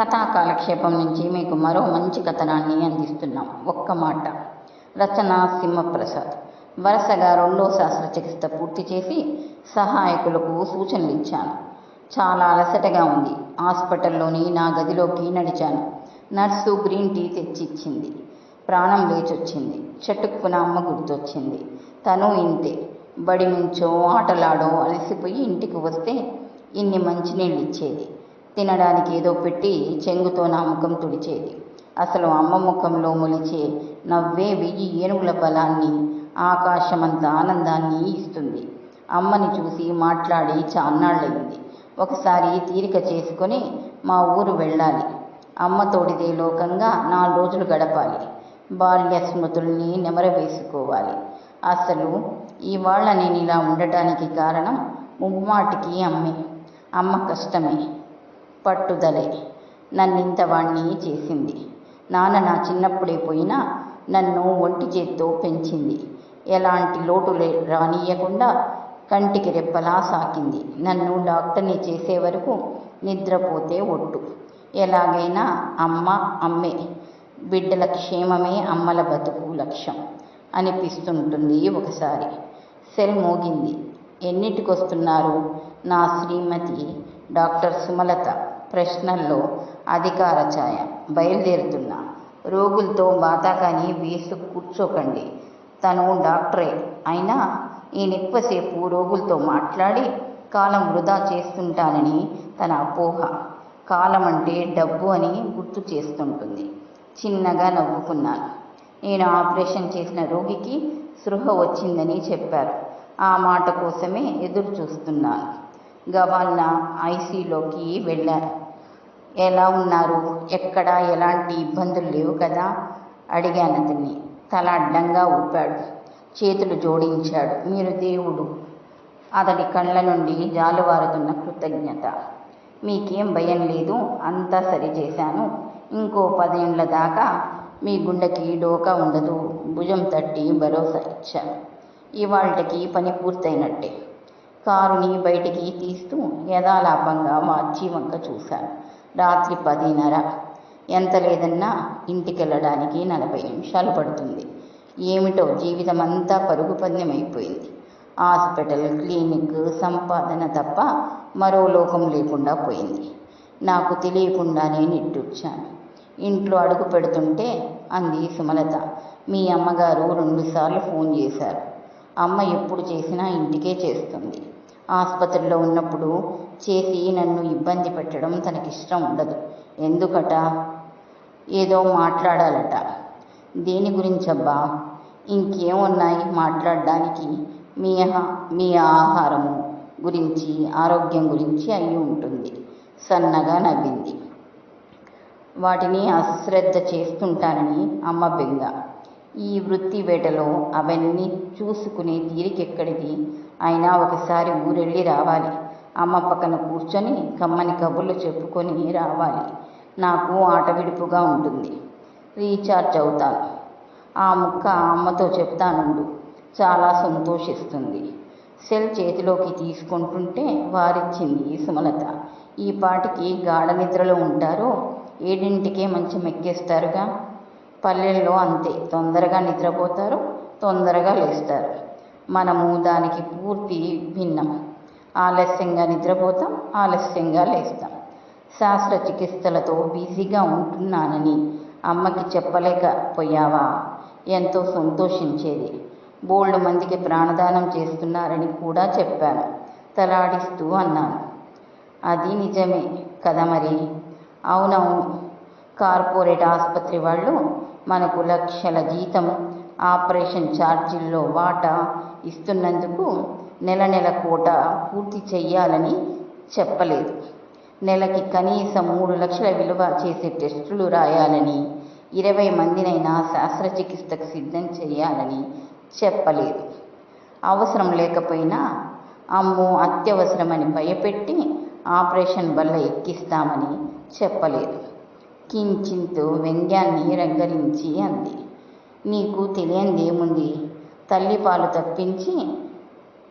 కథా కాలక్షేపం నుంచి మీకు మరో మంచి కథనాన్ని అందిస్తున్నాం. ఒక్క మాట. రచన సింహప్రసాద్. వరుసగా రెండో శస్త్రచికిత్స పూర్తి చేసి సహాయకులకు సూచనలు ఇచ్చాను. చాలా అలసటగా ఉంది. హాస్పిటల్లోని నా గదిలోకి నడిచాను. నర్సు గ్రీన్ టీ తెచ్చిచ్చింది. ప్రాణం లేచొచ్చింది. చటుక్కున అమ్మ గుర్తొచ్చింది. తను ఇంతే. బడి నుంచో ఆటలాడో అలసిపోయి ఇంటికి వస్తే ఇన్ని మంచినీళ్ళు ఇచ్చేది తినడానికి ఏదో పెట్టి చెంగుతో నా ముఖం తుడిచేది. అసలు అమ్మ ముఖంలో మొలిచే నవ్వే వెయ్యి ఏనుగుల బలాన్ని ఆకాశమంత ఆనందాన్ని ఇస్తుంది. అమ్మని చూసి మాట్లాడి చాన్నాళ్ళయింది. ఒకసారి తీరిక చేసుకొని మా ఊరు వెళ్ళాలి. అమ్మతోడిదే లోకంగా నాలుగు రోజులు గడపాలి. బాల్య స్మృతుల్ని నెమరవేసుకోవాలి. అసలు ఇవాళ నేను ఇలా ఉండటానికి కారణం ముమ్మాటికి అమ్మే. అమ్మ కష్టమే. పట్టుదలే. నన్నింత వాణ్ణి చేసింది. నాన్న నా చిన్నప్పుడే పోయినా నన్ను ఒంటి చేత్తో పెంచింది. ఎలాంటి లోటు లే రానియకుండా కంటికి రెప్పలా సాకింది. నన్ను డాక్టర్ని చేసే వరకు నిద్రపోతే ఒట్టు. ఎలాగైనా అమ్మ అమ్మే బిడ్డల క్షేమమే అమ్మల బతుకు లక్ష్యం అనిపిస్తుంటుంది ఒకసారి. సెల్ మోగింది. ఎన్నిటికొస్తున్నారు నా శ్రీమతి డాక్టర్ సుమలత? ప్రశ్నల్లో అధికార ఛాయ. బయలుదేరుతున్నా. రోగులతో బాతాకాని వేసు కూర్చోకండి. తను డాక్టరే. అయినా ఈయనెక్కువసేపు రోగులతో మాట్లాడి కాలం వృధా చేస్తుంటానని తన అపోహ. కాలం అంటే డబ్బు అని గుర్తు చేస్తుంటుంది. చిన్నగా నవ్వుకున్నాను. నేను ఆపరేషన్ చేసిన రోగికి సృహ వచ్చిందని చెప్పారు. ఆ మాట కోసమే ఎదురు చూస్తున్నాను గవాల్న ఐసీలోకి వెళ్ళాను ఎలా ఉన్నారు? ఎక్కడ ఎలాంటి ఇబ్బందులు లేవు కదా? అడిగాను అతన్ని. తల అడ్డంగా ఊపాడు. చేతులు జోడించాడు. మీరు దేవుడు. అతడి కళ్ళ నుండి జాలువారుతున్న కృతజ్ఞత. మీకేం భయం లేదు. అంతా సరి చేశాను. ఇంకో పదేండ్ల దాకా మీ గుండెకి డోకా ఉండదు. భుజం తట్టి భరోసా ఇచ్చాను. ఇవాళకి పని పూర్తయినట్టే. కారుని బయటికి తీస్తూ యథాలాపంగా మార్చి వంక చూశాను. రాత్రి పదిన్నర. ఎంత లేదన్నా ఇంటికి వెళ్ళడానికి నలభై నిమిషాలు పడుతుంది. ఏమిటో జీవితం అంతా పరుగు పందెమైపోయింది. హాస్పిటల్ క్లినిక్ సంపాదన తప్ప మరో లోకం లేకుండా పోయింది. నాకు తెలియకుండానే నిట్టూర్చాను. ఇంట్లో అడుగు పెడుతుంటే అంది సుమలత. మీ అమ్మగారు రెండుసార్లు ఫోన్ చేశారు. అమ్మ ఎప్పుడు చేసినా ఇంటికే చేస్తుంది. ఆసుపత్రిలో ఉన్నప్పుడు చేసి నన్ను ఇబ్బంది పెట్టడం తనకిష్టం ఉండదు. ఎందుకట? ఏదో మాట్లాడాలట. దేని గురించబ్బా? ఇంకేమున్నాయి మాట్లాడడానికి? మీ మీ ఆహారము గురించి ఆరోగ్యం గురించి అయి ఉంటుంది. సన్నగా నవ్వింది. వాటిని అశ్రద్ధ చేస్తుంటానని అమ్మ బెంగ. ఈ వృత్తి వేటలో అవన్నీ చూసుకునే తీరికెక్కడిది? అయినా ఒకసారి ఊరెళ్ళి రావాలి. అమ్మ పక్కన కూర్చొని కమ్మని కబుర్లు చెప్పుకొని రావాలి. నాకు ఆట విడుపుగా ఉంటుంది. రీఛార్జ్ అవుతాను. ఆ ముక్క అమ్మతో చెప్తానుండు. చాలా సంతోషిస్తుంది. సెల్ చేతిలోకి తీసుకుంటుంటే వారిచ్చింది సుమలత. ఈ పాటికి గాఢ నిద్రలో ఉంటారో? ఏడింటికే మంచి మెక్కేస్తారుగా పల్లెల్లో అంతే. తొందరగా నిద్రపోతారు తొందరగా లేస్తారు. మనము దానికి పూర్తి భిన్నం. ఆలస్యంగా నిద్రపోతాం ఆలస్యంగా లేస్తాం. శాస్త్రచికిత్సలతో బిజీగా ఉంటున్నానని అమ్మకి చెప్పలేకపోయావా? ఎంతో సంతోషించేది. బోల్డ్ మందికి ప్రాణదానం చేస్తున్నారని కూడా చెప్పాను. తలాడిస్తూ అన్నాను. అది నిజమే కదా మరి? అవునవును. కార్పొరేట్ ఆసుపత్రి వాళ్ళు మనకు లక్షల జీతం ఆపరేషన్ ఛార్జీల్లో వాటా ఇస్తున్నందుకు నెల నెల కోట పూర్తి చెయ్యాలని చెప్పలేదు. నెలకి కనీసం మూడు లక్షల విలువ చేసే టెస్టులు రాయాలని ఇరవై మందినైనా శస్త్రచికిత్సకు సిద్ధం చేయాలని చెప్పలేదు. అవసరం లేకపోయినా అమ్మో అత్యవసరమని భయపెట్టి ఆపరేషన్ వల్ల ఎక్కిస్తామని చెప్పలేదు. కించింతు వ్యంగ్యాన్ని రంగరించి అంది. నీకు తెలియందేముంది తల్లిపాలు తప్పించి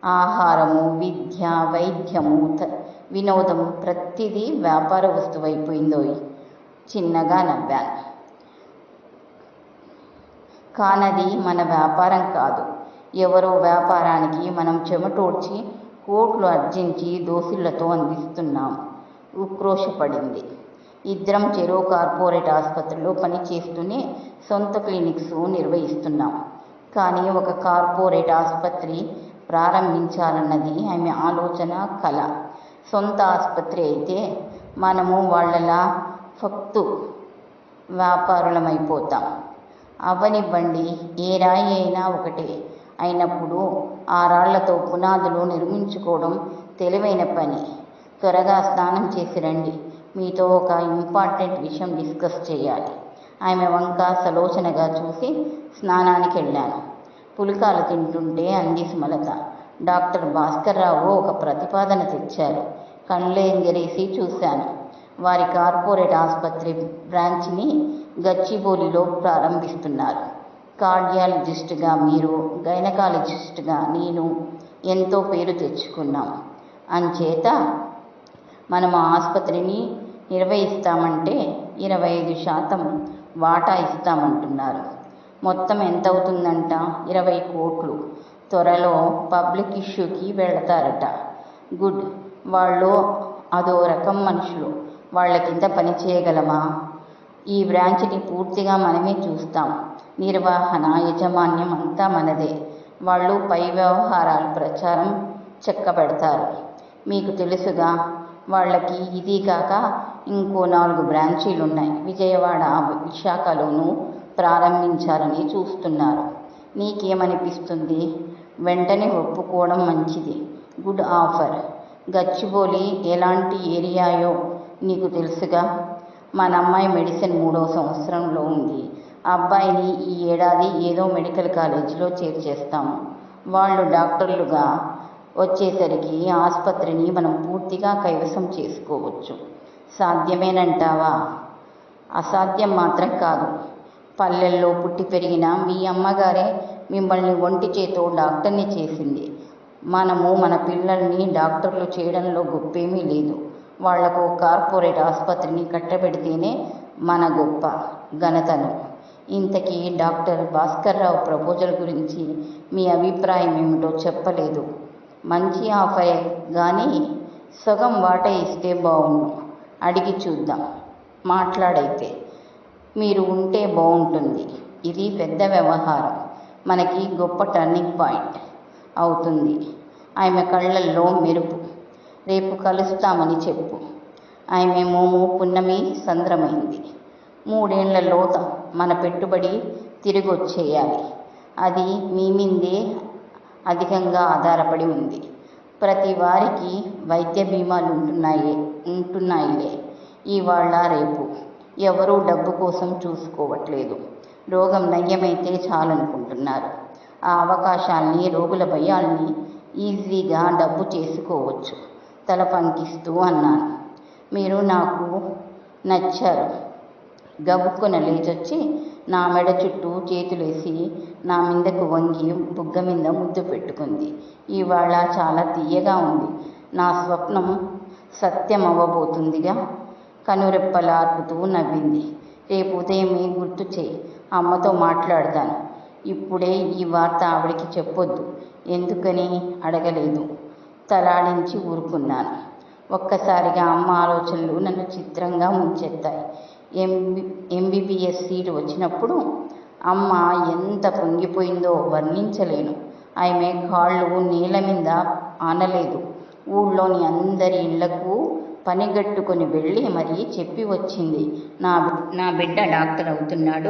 ఆహారము విద్య వైద్యము త- వినోదము ప్రతిదీ వ్యాపార వస్తువు అయిపోయిందో చిన్నగా నవ్వాను కానది మన వ్యాపారం కాదు. ఎవరో వ్యాపారానికి మనం చెమటోడ్చి కోట్లు అర్జించి దోసిళ్ళతో అందిస్తున్నాం. ఉక్రోషపడింది. ఇద్దరం చెరో కార్పొరేట్ ఆసుపత్రిలో పనిచేస్తూనే సొంత క్లినిక్స్ నిర్వహిస్తున్నాం. కానీ ఒక కార్పొరేట్ ఆసుపత్రి ప్రారంభించాలన్నది ఆమె ఆలోచన కళ సొంత ఆసుపత్రి అయితే మనము వాళ్ళలా ఫక్తు వ్యాపారులమైపోతాం. అవనివ్వండి ఏ రాయి అయినా ఒకటే. అయినప్పుడు ఆ రాళ్ళతో పునాదులు నిర్మించుకోవడం తెలివైన పని. త్వరగా స్నానం చేసి రండి. మీతో ఒక ఇంపార్టెంట్ విషయం డిస్కస్ చేయాలి. ఆమె వంక సలోచనగా చూసి స్నానానికి వెళ్ళాను. పులికాలు తింటుంటే అంది సుమలత. డాక్టర్ భాస్కర్రావు ఒక ప్రతిపాదన తెచ్చారు. కళ్ళెంజరేసి చూశాను. వారి కార్పొరేట్ ఆసుపత్రి బ్రాంచ్ని గచ్చిబౌలిలో ప్రారంభిస్తున్నారు. కార్డియాలజిస్ట్గా మీరు గైనకాలజిస్ట్గా నేను ఎంతో పేరు తెచ్చుకున్నాం. అంచేత మనం ఆ ఆసుపత్రిని ఇరవై ఇస్తామంటే ఇరవై ఐదు శాతం వాటా ఇస్తామంటున్నారు. మొత్తం ఎంత అవుతుందంట ఇరవై కోట్లు. త్వరలో పబ్లిక్ ఇష్యూకి వెళతారట. గుడ్. వాళ్ళు అదో రకం మనుషులు. వాళ్ళ కింద పని చేయగలమా? ఈ బ్రాంచ్ని పూర్తిగా మనమే చూస్తాం. నిర్వహణ యజమాన్యం అంతా మనదే. వాళ్ళు పై వ్యవహారాలు ప్రచారం చెక్కబెడతారు. మీకు తెలుసుగా వాళ్ళకి ఇది కాక ఇంకో నాలుగు బ్రాంచీలు ఉన్నాయి విజయవాడ విశాఖలోనూ ప్రారంభించాలని చూస్తున్నారు. నీకేమనిపిస్తుంది? వెంటనే ఒప్పుకోవడం మంచిది. Good offer. గచ్చిబౌలి ఎలాంటి ఏరియాయో నీకు తెలుసుగా? మన అమ్మాయి మెడిసిన్ మూడో సంవత్సరంలో ఉంది. అబ్బాయిని ఈ ఏడాది ఏదో మెడికల్ కాలేజీలో చేర్చేస్తాము వాళ్ళు డాక్టర్లుగా వచ్చేసరికి ఆసుపత్రిని మనం పూర్తిగా కైవసం చేసుకోవచ్చు. సాధ్యమేనంటావా? అసాధ్యం మాత్రం కాదు. పల్లెల్లో పుట్టి పెరిగిన మీ అమ్మగారే మిమ్మల్ని ఒంటి చేతో డాక్టర్ని చేసింది. మనము మన పిల్లల్ని డాక్టర్లు చేయడంలో గొప్పేమీ లేదు. వాళ్ళకు కార్పొరేట్ ఆసుపత్రిని కట్టబెడితేనే మన గొప్ప ఘనతను. ఇంతకీ డాక్టర్ భాస్కర్రావు ప్రపోజల్ గురించి మీ అభిప్రాయం ఏమిటో చెప్పలేదు. మంచి ఆఫరే కానీ సగం వాట ఇస్తే బాగుండు అడిగి చూద్దాం. మాట్లాడైతే మీరు ఉంటే బాగుంటుంది ఇది పెద్ద వ్యవహారం. మనకి గొప్ప టర్నింగ్ పాయింట్ అవుతుంది. ఆమె కళ్ళల్లో మెరుపు. రేపు కలుస్తామని చెప్పు. ఆమె మోము పున్నమి సంద్రమైంది. మూడేళ్ళలో లోత మన పెట్టుబడి తిరిగి వచ్చేయాలి అది మీ మీదే అధికంగా ఆధారపడి ఉంది. ప్రతి వారికి వైద్య బీమాలు ఉంటున్నాయి ఉంటున్నాయిలే. ఇవాళ రేపు. ఎవరూ డబ్బు కోసం చూసుకోవట్లేదు. రోగం నయ్యమైతే చాలనుకుంటున్నారు. ఆ అవకాశాల్ని రోగుల భయాల్ని ఈజీగా డబ్బు చేసుకోవచ్చు. తల పంకిస్తూ అన్నాను. మీరు నాకు నచ్చారు. గబుక్కున లేచొచ్చి నా మెడ చుట్టూ చేతులేసి నా మీదకు వంగి బుగ్గ మీద ముద్దు పెట్టుకుంది. ఇవాళ చాలా తీయగా ఉంది. నా స్వప్నం సత్యం అవ్వబోతుందిగా కనురెప్పలార్పుతూ నవ్వింది. రేపు ఉదయమే గుర్తు చేయి. అమ్మతో మాట్లాడతాను. ఇప్పుడే ఈ వార్త ఆవిడికి చెప్పొద్దు. ఎందుకని అడగలేదు. తలాడించి ఊరుకున్నాను. ఒక్కసారిగా అమ్మ ఆలోచనలు నన్ను చిత్రంగా ముంచెత్తాయి. ఎంబి ఎంబీబీఎస్ సీట్ వచ్చినప్పుడు అమ్మ ఎంత పొంగిపోయిందో వర్ణించలేను. ఆమె కాళ్ళు నీళ్ళ మీద ఆనలేదు. ఊళ్ళోని అందరి ఇళ్ళకు పనిగట్టుకొని వెళ్ళి మరీ చెప్పి వచ్చింది. నా నా బిడ్డ డాక్టర్ అవుతున్నాడు.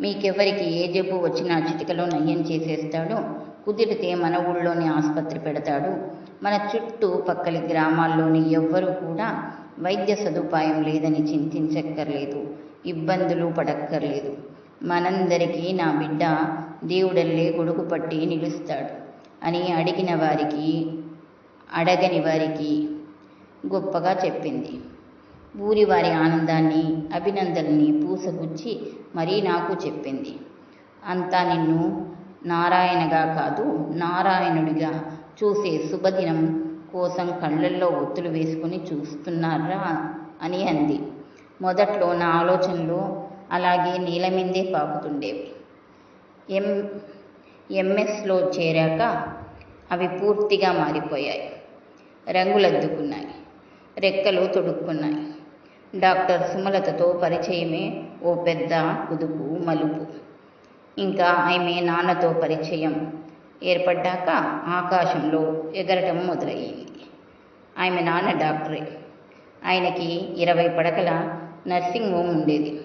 మీకెవరికి ఏ జబ్బు వచ్చినా చిటికలో నయం చేసేస్తాడు. కుదిరితే మన ఊళ్ళోని ఆసుపత్రి పెడతాడు. మన చుట్టూ పక్కల గ్రామాల్లోని ఎవ్వరూ కూడా వైద్య సదుపాయం లేదని చింతించక్కర్లేదు. ఇబ్బందులు పడక్కర్లేదు. మనందరికీ నా బిడ్డ దేవుడల్లే గొడుగు పట్టి నిలుస్తాడు అని అడిగిన వారికి అడగని వారికి గొప్పగా చెప్పింది. ఊరి వారి ఆనందాన్ని అభినందనని పూసగుచ్చి మరీ నాకు చెప్పింది. అంతా నిన్ను నారాయణగా కాదు నారాయణుడిగా చూసే శుభదినం కోసం కళ్ళల్లో ఒత్తులు వేసుకుని చూస్తున్నారా అని అంది. మొదట్లో నా ఆలోచనలు అలాగే నీల మీదే పాకుతుండేవి. ఎం ఎంఎస్లో చేరాక అవి పూర్తిగా మారిపోయాయి. రంగులద్దుకున్నాయి. రెక్కలు తొడుక్కున్నాయి. డాక్టర్ సుమలతతో పరిచయమే ఓ పెద్ద కుదుపు మలుపు. ఇంకా ఆమె నాన్నతో పరిచయం ఏర్పడ్డాక ఆకాశంలో ఎగరటం మొదలయ్యింది. ఆమె నాన్న డాక్టరే. ఆయనకి ఇరవై పడకల నర్సింగ్ హోమ్ ఉండేది.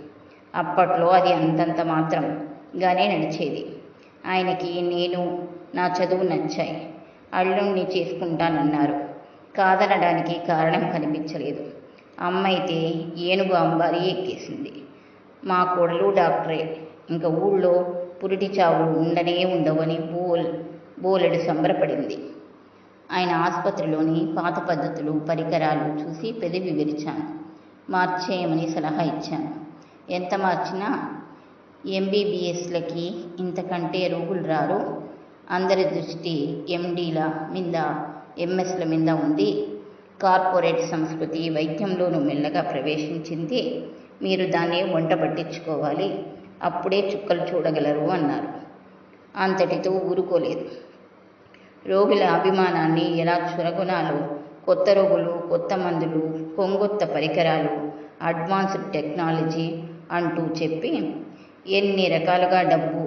అప్పట్లో అది అంతంత మాత్రం గానే నడిచేది. ఆయనకి నేను నా చదువు నచ్చాయి. అల్లుణ్ణి చేసుకుంటానన్నారు. కాదనడానికి కారణం కనిపించలేదు. అమ్మ అయితే ఏనుగు అంబారి ఎక్కేసింది. మా కోడలు డాక్టరే. ఇంకా ఊళ్ళో పురిటి చావులు ఉండనే ఉండవని బోల్ బోలెడు సంబరపడింది. ఆయన ఆసుపత్రిలోని పాత పద్ధతులు పరికరాలు చూసి పెదవి విరిచాను. మార్చేయమని సలహా ఇచ్చాను. ఎంత మార్చినా ఎంబీబీఎస్లకి ఇంతకంటే రోగులు రారు. అందరి దృష్టి ఎండీల మీద ఎంఎస్ల మీద ఉంది. కార్పొరేట్ సంస్కృతి వైద్యంలోనూ మెల్లగా ప్రవేశించింది. మీరు దాన్ని వంట పట్టించుకోవాలి. అప్పుడే చుక్కలు చూడగలరు అన్నారు. అంతటితో ఊరుకోలేదు. రోగుల అభిమానాన్ని ఎలా చురగొనాలో కొత్త రోగులు కొత్త మందులు కొంగొత్త పరికరాలు అడ్వాన్స్డ్ టెక్నాలజీ అంటూ చెప్పి ఎన్ని రకాలుగా డబ్బు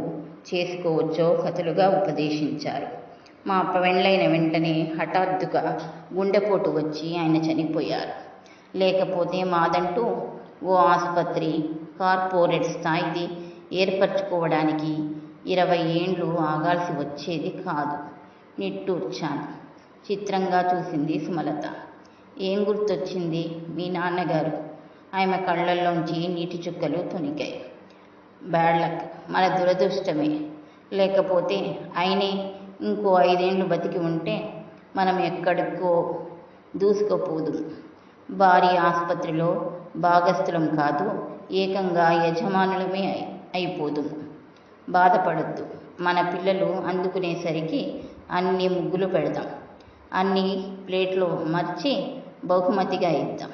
చేసుకోవచ్చో కథలుగా ఉపదేశించారు. మా పెండ్లైన వెంటనే హఠాత్తుగా గుండెపోటు వచ్చి ఆయన చనిపోయారు. లేకపోతే మాదంటూ ఓ ఆసుపత్రి కార్పొరేట్ స్థాయిది ఏర్పరచుకోవడానికి ఇరవై ఏండ్లు ఆగాల్సి వచ్చేది కాదు. నిట్టూర్చాను. చిత్రంగా చూసింది సుమలత. ఏం గుర్తొచ్చింది? మీ నాన్నగారు. ఆమె కళ్ళల్లోంచి నీటి చుక్కలు తొనికాయి బ్యాడ్ లక్. మన దురదృష్టమే. లేకపోతే ఆయనే ఇంకో ఐదేండ్లు బతికి ఉంటే మనం ఎక్కడికో దూసుకుపోదు. భారీ ఆసుపత్రిలో భాగస్థులం కాదు ఏకంగా యజమానులమే అయిపోదు. బాధపడద్దు. మన పిల్లలు అందుకునేసరికి అన్ని ముగ్గులు పెడదాం. అన్ని ప్లేట్లు మర్చి బహుమతిగా ఇద్దాం.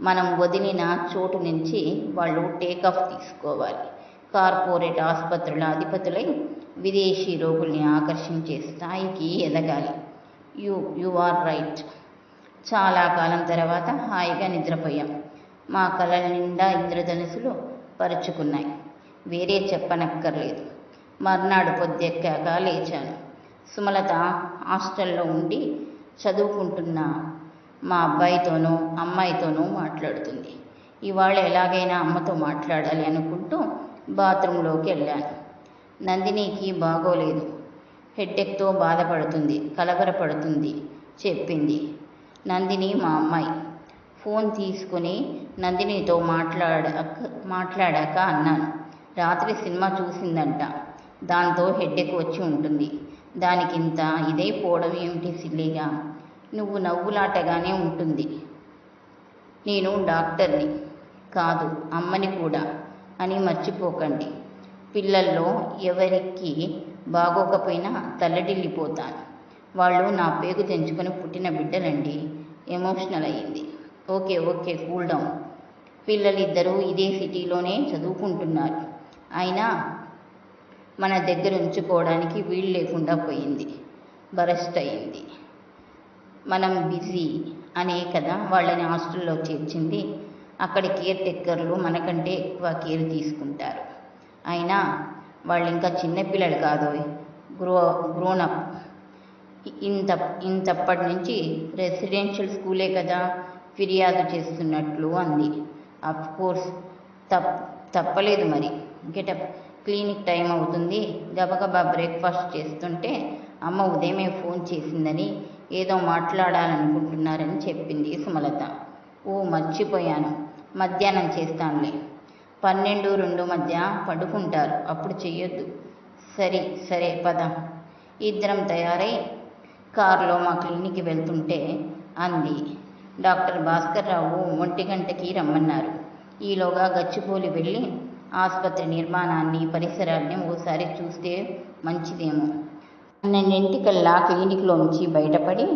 మనం వదిలిన చోటు నుంచి వాళ్ళు టేకాఫ్ తీసుకోవాలి. కార్పొరేట్ ఆసుపత్రుల అధిపతులై విదేశీ రోగుల్ని ఆకర్షించే స్థాయికి ఎదగాలి. You you are right. చాలా కాలం తర్వాత హాయిగా నిద్రపోయాం. మా కళల నిండా ఇంద్రధనుసులు పరుచుకున్నాయి. వేరే చెప్పనక్కర్లేదు. మర్నాడు పొద్దెక్కాక లేచాను. సుమలత హాస్టల్లో ఉండి చదువుకుంటున్న మా అబ్బాయితోనూ అమ్మాయితోనూ మాట్లాడుతుంది. ఇవాళ ఎలాగైనా అమ్మతో మాట్లాడాలి అనుకుంటూ బాత్రూంలోకి వెళ్ళాను. నందినికి బాగోలేదు. హెడ్డెక్తో బాధపడుతుంది కలవరపడుతుంది చెప్పింది. నందిని మా అమ్మాయి. ఫోన్ తీసుకుని నందినితో మాట్లాడాక మాట్లాడాక అన్నాను. రాత్రి సినిమా చూసిందంట. దాంతో హెడ్డెక్ వచ్చి ఉంటుంది. దానికింత ఇదే ఇదైపోవడం ఏమిటి సిల్లిగా? నువ్వు నవ్వులాటగానే ఉంటుంది. నేను డాక్టర్ని. కాదు అమ్మని కూడా. అని మర్చిపోకండి. పిల్లల్లో ఎవరికి బాగోకపోయినా తల్లడిల్లిపోతాను. వాళ్ళు నా పేగు తెంచుకొని పుట్టిన బిడ్డలండి. ఎమోషనల్ అయ్యింది. Okay okay cool down. పిల్లలిద్దరూ ఇదే సిటీలోనే చదువుకుంటున్నారు. అయినా మన దగ్గర ఉంచుకోవడానికి వీలు లేకుండా పోయింది. బరస్ట్ అయింది మనం బిజీ అనే కదా వాళ్ళని హాస్టల్లో చేర్చింది. అక్కడ కేర్ టెక్కర్లు మనకంటే ఎక్కువ కేర్ తీసుకుంటారు. అయినా వాళ్ళు ఇంకా చిన్నపిల్లలు కాదు. Grow grown up. ఇంత ఇంతప్పటి నుంచి రెసిడెన్షియల్ స్కూలే కదా ఫిర్యాదు చేస్తున్నట్లు అంది. అఫ్ కోర్స్ తప్ తప్పలేదు మరి. గెటప్ క్లినిక్ టైం అవుతుంది. గబగబా బ్రేక్ఫాస్ట్ చేస్తుంటే అమ్మ ఉదయమే ఫోన్ చేసిందని ఏదో మాట్లాడాలనుకుంటున్నారని చెప్పింది సుమలత. ఓ మర్చిపోయాను. మధ్యాహ్నం చేస్తానులే. పన్నెండు రెండు మధ్య పడుకుంటారు. అప్పుడు చెయ్యొద్దు. సరే సరే పద. ఇద్దరం తయారై కారులో మా క్లినిక్కి వెళ్తుంటే అంది. డాక్టర్ భాస్కర్రావు ఒంటి గంటకి రమ్మన్నారు. ఈలోగా గచ్చిపోలి వెళ్ళి ఆసుపత్రి నిర్మాణాన్ని పరిసరాల్ని ఓసారి చూస్తే మంచిదేమో. పన్నెండింటికల్లా క్లినిక్లోంచి బయటపడి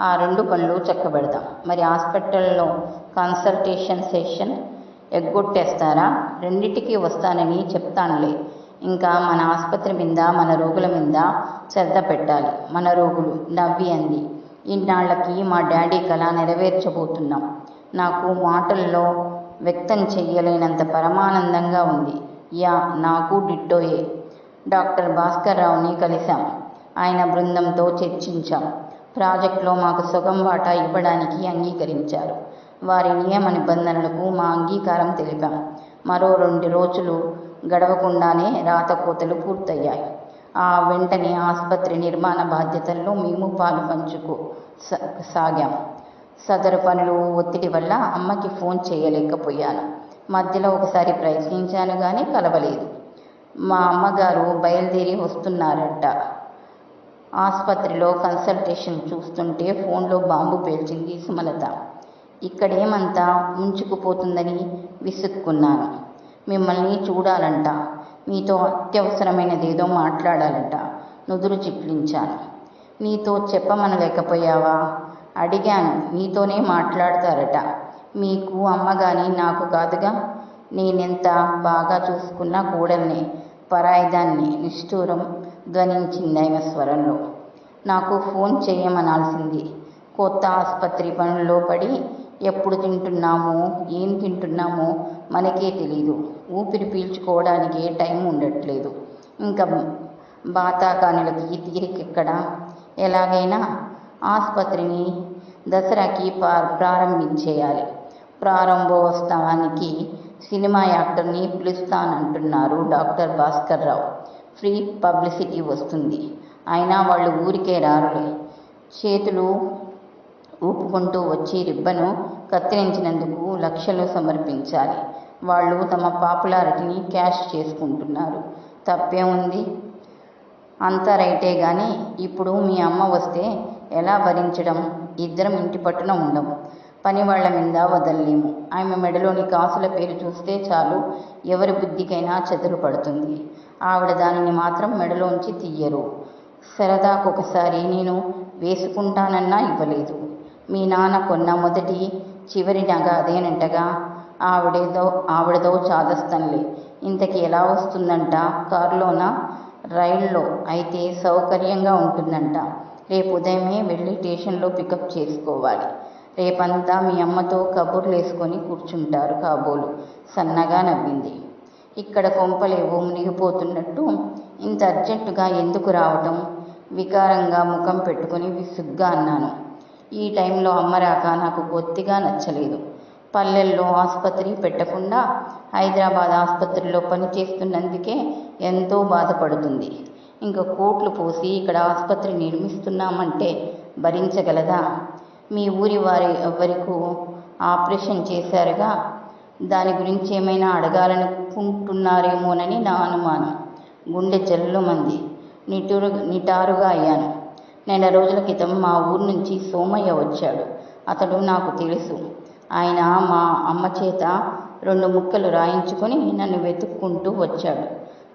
ఆ రెండు పనులు చక్కబెడదాం మరి హాస్పిటల్లో కన్సల్టేషన్ సెషన్ ఎగ్గొట్టేస్తారా? రెండిటికి వస్తానని చెప్తానులే. ఇంకా మన ఆసుపత్రి మీద మన రోగుల మీద శ్రద్ధ పెట్టాలి. మన రోగులు నవ్వి అంది. ఇన్నాళ్ళకి మా డాడీ కళ నెరవేర్చబోతున్నాం. నాకు మాటల్లో వ్యక్తం చెయ్యలేనంత పరమానందంగా ఉంది. యా నాకు డిట్టోయే. డాక్టర్ భాస్కర్ రావుని కలిశాం. ఆయన బృందంతో చర్చించాం. ప్రాజెక్టులో మాకు సగం వాటా ఇవ్వడానికి అంగీకరించారు. వారి నియమ నిబంధనలకు మా అంగీకారం తెలిపాం. మరో రెండు రోజులు గడవకుండానే రాతకోతలు పూర్తయ్యాయి. ఆ వెంటనే ఆసుపత్రి నిర్మాణ బాధ్యతల్లో మేము పాలు పంచుకో సాగాం. సదరు పనులు ఒత్తిడి వల్ల అమ్మకి ఫోన్ చేయలేకపోయాను. మధ్యలో ఒకసారి ప్రయత్నించాను కానీ కలవలేదు. మా అమ్మగారు బయలుదేరి వస్తున్నారట. ఆసుపత్రిలో కన్సల్టేషన్ చూస్తుంటే ఫోన్లో బాంబు పేల్చింది సుమలత. ఇక్కడేమంతా ముంచుకుపోతుందని విసుక్కున్నాను. మిమ్మల్ని చూడాలంట. మీతో అత్యవసరమైనదేదో మాట్లాడాలంట. నుదురు చిట్లించాను. నీతో చెప్పమనలేకపోయావా? అడిగాను. నీతోనే మాట్లాడతారట. మీకు అమ్మ కానీ నాకు కాదుగా. నేనెంత బాగా చూసుకున్నా కూడల్ని పరాయిదాన్ని నిష్ఠూరం ధ్వనించింది ఆమె స్వరంలో. నాకు ఫోన్ చేయమనాల్సింది. కొత్త ఆసుపత్రి పనుల్లో పడి ఎప్పుడు తింటున్నామో ఏం తింటున్నామో మనకే తెలీదు. ఊపిరి పీల్చుకోవడానికి టైం ఉండట్లేదు. ఇంకా బాతాకానులకి తీరికెక్కడ? ఎలాగైనా ఆసుపత్రిని దసరాకి ప్రారంభించేయాలి. ప్రారంభోత్సవానికి సినిమా యాక్టర్ని పిలుస్తానంటున్నారు doctor Bhaskar Rao. Free publicity వస్తుంది. అయినా వాళ్ళు ఊరికే రారులే. చేతులు ఊపుకుంటూ వచ్చి రిబ్బను కత్తిరించినందుకు లక్షలు సమర్పించాలి. వాళ్ళు తమ పాపులారిటీని క్యాష్ చేసుకుంటున్నారు. తప్పే ఉంది. అంతా రైటే కానీ ఇప్పుడు మీ అమ్మ వస్తే ఎలా భరించడం? ఇద్దరం ఇంటి పట్టున ఉండము పని వాళ్ళ మీద వదలలేము. ఆమె మెడలోని కాసుల పేరు చూస్తే చాలు ఎవరి బుద్ధికైనా చెదలు పడుతుంది ఆవిడ దానిని మాత్రం మెడలోంచి తీయరు. సరదాకొకసారి నేను వేసుకుంటానన్నా ఇవ్వలేదు. మీ నాన్న కొన్న మొదటి చివరి నగ అదేనంటగా ఆవిడేదో ఆవిడదో చాదస్తంలే. ఇంతకి ఎలా వస్తుందంట? కారులోనా? రైల్లో అయితే సౌకర్యంగా ఉంటుందంట. రేపు ఉదయమే వెళ్ళి స్టేషన్లో పికప్ చేసుకోవాలి. రేపంతా మీ అమ్మతో కబుర్లు వేసుకొని కూర్చుంటారు కాబోలు. సన్నగా నవ్వింది. ఇక్కడ కొంపలేవో మునిగిపోతున్నట్టు ఇంత అర్జెంటుగా ఎందుకు రావటం? వికారంగా ముఖం పెట్టుకొని విసుగ్గా అన్నాను. ఈ టైంలో అమ్మ రాక నాకు కొద్దిగా నచ్చలేదు. పల్లెల్లో ఆసుపత్రి పెట్టకుండా హైదరాబాద్ ఆసుపత్రిలో పనిచేస్తున్నందుకే ఎంతో బాధపడుతుంది. ఇంకా కోట్లు పోసి ఇక్కడ ఆసుపత్రి నిర్మిస్తున్నామంటే భరించగలదా? మీ ఊరి వారి ఎవరికూ ఆపరేషన్ చేశారుగా దాని గురించి ఏమైనా అడగాలనుకుంటున్నారేమోనని నా అనుమానం. గుండె జల్లుమంది నిటూరు నిటారుగా అయ్యాను. నెల రోజుల క్రితం మా ఊరు నుంచి సోమయ్య వచ్చాడు. అతడు నాకు తెలుసు. ఆయన మా అమ్మ చేత రెండు ముక్కలు రాయించుకొని నన్ను వెతుక్కుంటూ వచ్చాడు.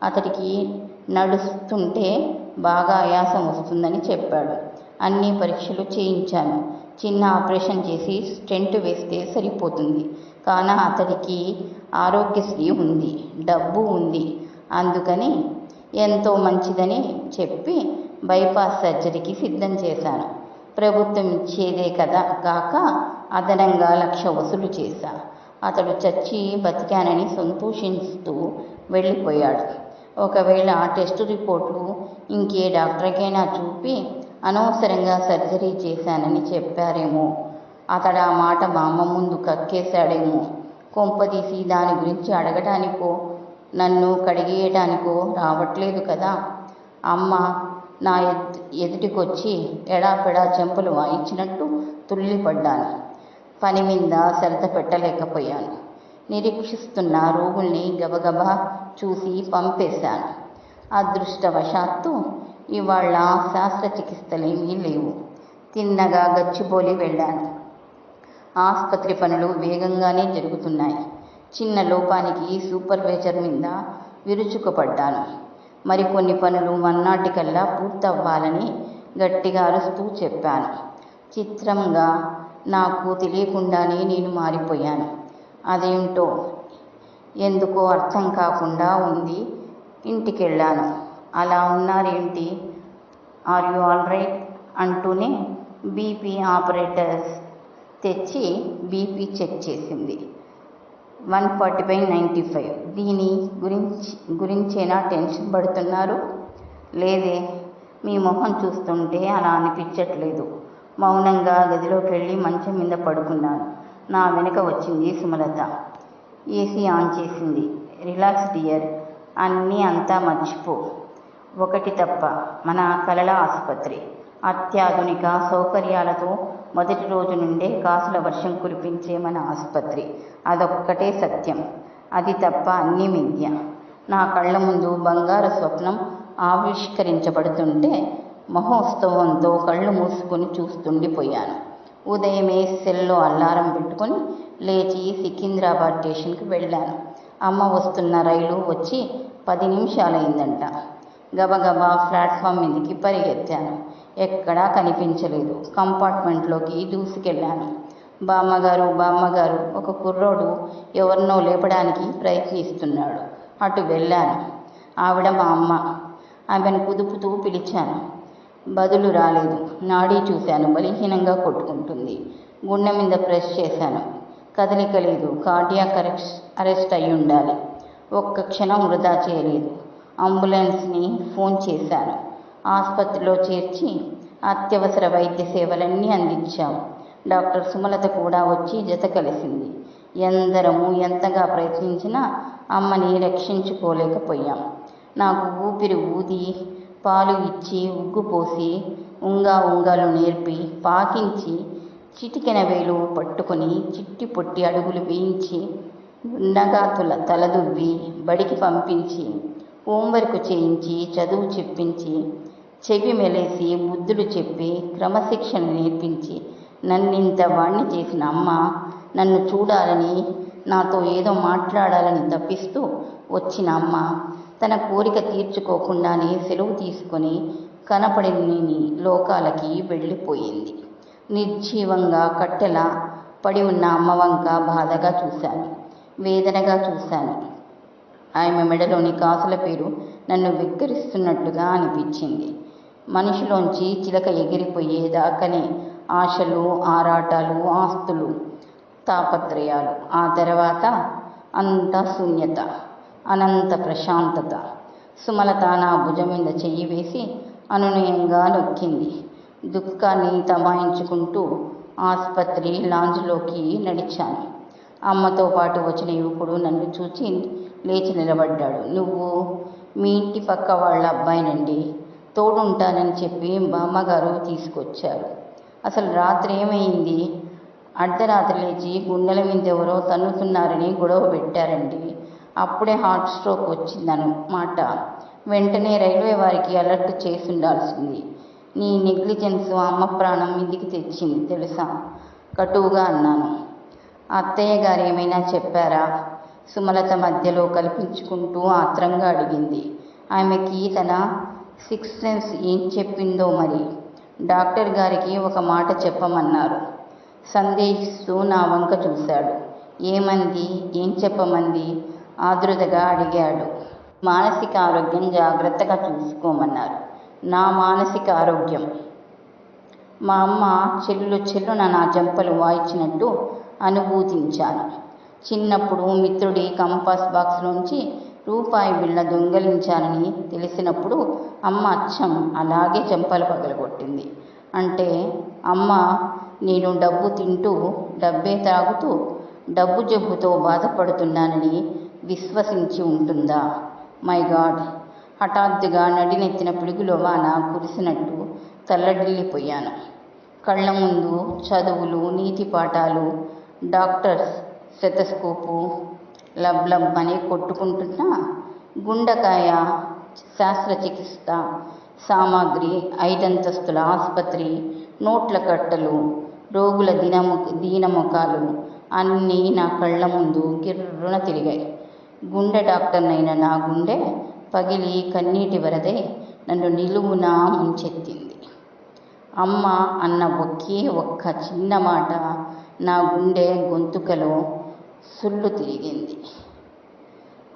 అతడికి నడుస్తుంటే బాగా ఆయాసం వస్తుందని చెప్పాడు. అన్ని పరీక్షలు చేయించాను. చిన్న ఆపరేషన్ చేసి స్టెంట్ వేస్తే సరిపోతుంది. కాన అతడికి ఆరోగ్యశ్రీ ఉంది డబ్బు ఉంది. అందుకని ఎంతో మంచిదని చెప్పి బైపాస్ సర్జరీకి సిద్ధం చేశాను. ప్రభుత్వం ఇచ్చేదే కదా కాక అదనంగా లక్ష వసూలు చేశా. అతడు చచ్చి బతికానని సంతోషిస్తూ వెళ్ళిపోయాడు. ఒకవేళ టెస్ట్ రిపోర్ట్లు ఇంకే డాక్టర్కైనా చూపి అనవసరంగా సర్జరీ చేశానని చెప్పారేమో. అతడు ఆ మాట మా అమ్మ ముందు కక్కేశాడేమో. కొంపదీసి దాని గురించి అడగటానికో నన్ను కడిగేయటానికో రావట్లేదు కదా. అమ్మ నా ఎదుటికొచ్చి ఎడాపెడా చెంపలు వాయించినట్టు తుల్లిపడ్డాను. పని మీద శ్రద్ధ పెట్టలేకపోయాను. నిరీక్షిస్తున్న రోగుల్ని గబగబా చూసి పంపేశాను. అదృష్టవశాత్తు ఇవాళ శాస్త్రచికిత్సలేమీ లేవు. తిన్నగా గచ్చిబౌలి వెళ్ళాను. ఆసుపత్రి పనులు వేగంగానే జరుగుతున్నాయి. చిన్న లోపానికి సూపర్వైజర్ మీద విరుచుకుపడ్డాను. మరికొన్ని పనులు మన్నాటికల్లా పూర్తవ్వాలని గట్టిగా అరుస్తూ చెప్పాను. చిత్రంగా నాకు తెలియకుండానే నేను మారిపోయాను. అదేంటో ఎందుకో అర్థం కాకుండా ఉంది ఇంటికెళ్ళాను. అలా ఉన్నారేంటి? Are you all right? అంటూనే బీపీ ఆపరేటర్స్ తెచ్చి బీపీ చెక్ చేసింది. One forty five ninety five. దీని గురించి గురించేనా టెన్షన్ పడుతున్నారు? లేదే మీ మొహం చూస్తుంటే అలా అనిపించట్లేదు. మౌనంగా గదిలోకి వెళ్ళి మంచం మీద పడుకున్నాను. నా వెనుక వచ్చింది సుమలత. ఏసీ ఆన్ చేసింది. రిలాక్స్ డియర్ అన్నీ అంతా మర్చిపో. ఒకటి తప్ప మన కలల ఆసుపత్రి. అత్యాధునిక సౌకర్యాలతో మొదటి రోజు నుండే కాసుల వర్షం కురిపించే మన ఆసుపత్రి. అదొక్కటే సత్యం. అది తప్ప అన్నీ మిథ్య. నా కళ్ళ ముందు బంగారు స్వప్నం ఆవిష్కరించబడుతుంటే మహోత్సవంతో కళ్ళు మూసుకొని చూస్తుండిపోయాను. ఉదయమే సెల్లో అల్లారం పెట్టుకొని లేచి సికింద్రాబాద్ స్టేషన్కి వెళ్ళాను. అమ్మ వస్తున్న రైలు వచ్చి పది నిమిషాలైందంట. గబగబా ప్లాట్ఫామ్ మీదకి పరిగెత్తాను. ఎక్కడా కనిపించలేదు. కంపార్ట్మెంట్లోకి దూసుకెళ్ళాను. బామ్మగారు బామ్మగారు ఒక కుర్రోడు ఎవరినో లేపడానికి ప్రయత్నిస్తున్నాడు. అటు వెళ్ళాను. ఆవిడ మా అమ్మ. ఆమెను కుదుపుతూ పిలిచాను. బదులు రాలేదు. నాడీ చూశాను. బలహీనంగా కొట్టుకుంటుంది. గుండె మీద ప్రెస్ చేశాను. కదలిక లేదు. కార్డియా అరెస్ట్ అయి ఉండాలి. ఒక్క క్షణం వృధా చేయలేదు. అంబులెన్స్ని ఫోన్ చేశాను. ఆసుపత్రిలో చేర్చి అత్యవసర వైద్య సేవలన్నీ అందించాము డాక్టర్ సుమలత కూడా వచ్చి జత కలిసింది. ఎందరము ఎంతగా ప్రయత్నించినా అమ్మని రక్షించుకోలేకపోయాం. నాకు ఊపిరి ఊది పాలు ఇచ్చి ఉగ్గు పోసి ఉంగా ఉంగాలు నేర్పి పాకించి చిటికెన వేలు పట్టుకొని చిట్టి పొట్టి అడుగులు వేయించి ఉండగా తుల తలదువ్వి బడికి పంపించి హోంవర్క్ చేయించి చదువు చెప్పించి చెవి మెలేసి బుద్ధులు చెప్పి క్రమశిక్షణ నేర్పించి నన్నింత వాణ్ణి చేసిన అమ్మ నన్ను చూడాలని నాతో ఏదో మాట్లాడాలని తప్పిస్తూ వచ్చిన అమ్మ తన కోరిక తీర్చుకోకుండానే సెలవు తీసుకొని కనపడని లోకాలకి వెళ్ళిపోయింది. నిర్జీవంగా కట్టెల పడి ఉన్న అమ్మ వంక బాధగా చూశాను వేదనగా చూశాను. ఆమె మెడలోని కాసుల పేరు నన్ను వెక్కిరిస్తున్నట్టుగా అనిపించింది. మనిషిలోంచి చిలక ఎగిరిపోయేదాకనే ఆశలు ఆరాటాలు ఆస్తులు తాపత్రయాలు. ఆ తర్వాత అంత శూన్యత అనంత ప్రశాంతత. సుమలత నా భుజం మీద చెయ్యి వేసి అనునయంగా నొక్కింది. దుఃఖాన్ని తమాయించుకుంటూ ఆసుపత్రి లాంజ్లోకి నడిచాను. అమ్మతో పాటు వచ్చిన యువకుడు నన్ను చూచి లేచి నిలబడ్డాడు. నువ్వు మీ ఇంటి పక్క వాళ్ళ అబ్బాయినండి. తోడుంటానని చెప్పి బామ్మగారు తీసుకొచ్చారు. అసలు రాత్రి ఏమైంది? అర్ధరాత్రి లేచి గుండెల మీద ఎవరో తన్నుతున్నారని గొడవ పెట్టారండి. అప్పుడే హార్ట్ స్ట్రోక్ వచ్చిందనమాట వెంటనే రైల్వే వారికి అలర్ట్ చేసి ఉండాల్సింది నీ నెగ్లిజెన్స్ అమ్మ ప్రాణం మీదికి తెచ్చింది తెలుసా? కటువుగా అన్నాను. అత్తయ్య గారు ఏమైనా చెప్పారా? సుమలత మధ్యలో కల్పించుకుంటూ ఆత్రంగా అడిగింది. ఆమెకి తన సిక్స్ సెన్స్ ఏం చెప్పిందో మరి? డాక్టర్ గారికి ఒక మాట చెప్పమన్నారు. సందేహిస్తూ నా వంక చూశాడు. ఏమంది? ఏం చెప్పమంది? ఆదృతగా అడిగాడు. మానసిక ఆరోగ్యం జాగ్రత్తగా చూసుకోమన్నారు. నా మానసిక ఆరోగ్యం. మా అమ్మ చెల్లు చెల్లున నా జంపలు వాయించినట్టు అనుభూతించాను. చిన్నప్పుడు మిత్రుడి కంపాస్ బాక్స్ నుంచి రూపాయి బిళ్ళ దొంగిలించానని తెలిసినప్పుడు అమ్మ అచ్చం అలాగే చెంపలు పగలగొట్టింది. అంటే అమ్మ నేను డబ్బు తింటూ డబ్బే తాగుతూ డబ్బు జబ్బుతో బాధపడుతున్నానని విశ్వసించి ఉంటుందా? My god! హఠాత్తుగా నడినెత్తిన పిడుగులో వాన కురిసినట్టు తల్లడిల్లిపోయాను కళ్ళ ముందు చదువులు నీతి పాఠాలు డాక్టర్స్ స్టెతస్కోపు లబ్ లబ్ అని కొట్టుకుంటున్న గుండెకాయ శస్త్రచికిత్స సామాగ్రి ఐదంతస్తుల ఆసుపత్రి నోట్ల కట్టలు రోగుల దినము దీనముఖాలు అన్నీ నా కళ్ళ ముందు గిర్రున తిరిగాయి. గుండె డాక్టర్నైన నా గుండె పగిలి కన్నీటి వరదే నన్ను నిలువునా ముంచెత్తింది. అమ్మ అన్న ఒకే ఒక్క చిన్న మాట నా గుండె గొంతుకలో సుళ్ళు తిరిగింది.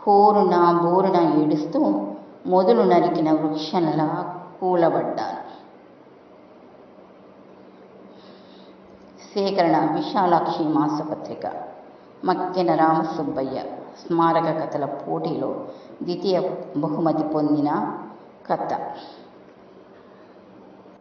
హోరున బోరున ఏడుస్తూ మొదలు నరికిన వృక్షంలా కూలబడ్డాను. సేకరణ విశాలాక్షి మాసపత్రిక మక్కెన రామసుబ్బయ్య స్మారక కథల పోటీలో ద్వితీయ బహుమతి పొందిన కథ.